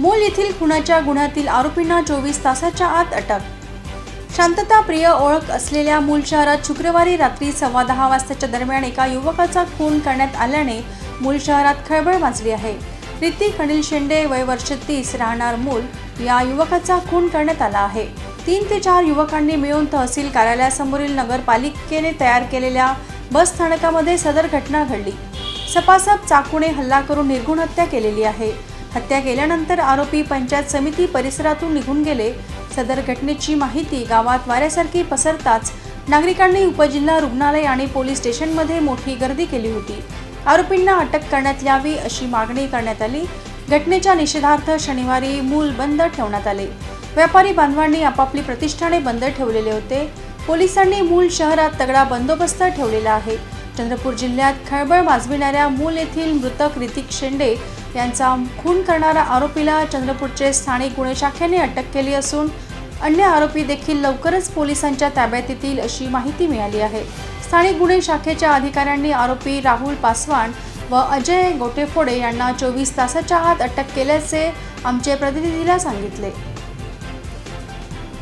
मूल येथील खुनाच्या गुन्ह्यातील आरोपींना चोवीस तासाच्या आत अटक. शांतताप्रिय ओळख असलेल्या मूल शहरात शुक्रवारी रात्री सव्वा दहा वाजताच्या दरम्यान एका युवकाचा खून करण्यात आल्याने मूल शहरात खळबळ माजली आहे. ऋतिक अनिल शेंडे वय वर्ष तीस राहणार मूल या युवकाचा खून करण्यात आला आहे. तीन ते चार युवकांनी मिळून तहसील कार्यालयासमोरील नगरपालिकेने तयार केलेल्या बस स्थानकामध्ये सदर घटना घडली. सपासप चाकूने हल्ला करून निर्गुण हत्या केलेली आहे. हत्या केल्यानंतर आरोपी पंचायत समिती परिसरातून निघून गेले. सदर घटनेची माहिती गावात वाऱ्यासारखी पसरताच नागरिकांनी उपजिल्हा रुग्णालय आणि पोलीस स्टेशनमध्ये मोठी गर्दी केली होती. आरोपींना अटक करण्यात यावी अशी मागणी करण्यात आली. घटनेच्या निषेधार्थ शनिवारी मूल बंद ठेवण्यात आले. व्यापारी बांधवांनी आपापली प्रतिष्ठाने बंद ठेवलेले होते. पोलिसांनी मूल शहरात तगडा बंदोबस्त ठेवलेला आहे. चंद्रपूर जिल्ह्यात खळबळ माजविणाऱ्या मूल येथील मृतक ऋतिक शेंडे यांचा खून करणारा आरोपीला चंद्रपूरचे स्थानिक गुन्हे शाखेने अटक केली असून अन्य आरोपी देखील लवकरच पोलिसांच्या ताब्यात येतील अशी माहिती मिळाली आहे. स्थानिक गुन्हे शाखेच्या अधिकाऱ्यांनी आरोपी राहुल पासवान व अजय गोटेफोडे यांना चोवीस तासाच्या आत अटक केल्याचे आमचे प्रतिनिधीला सांगितले.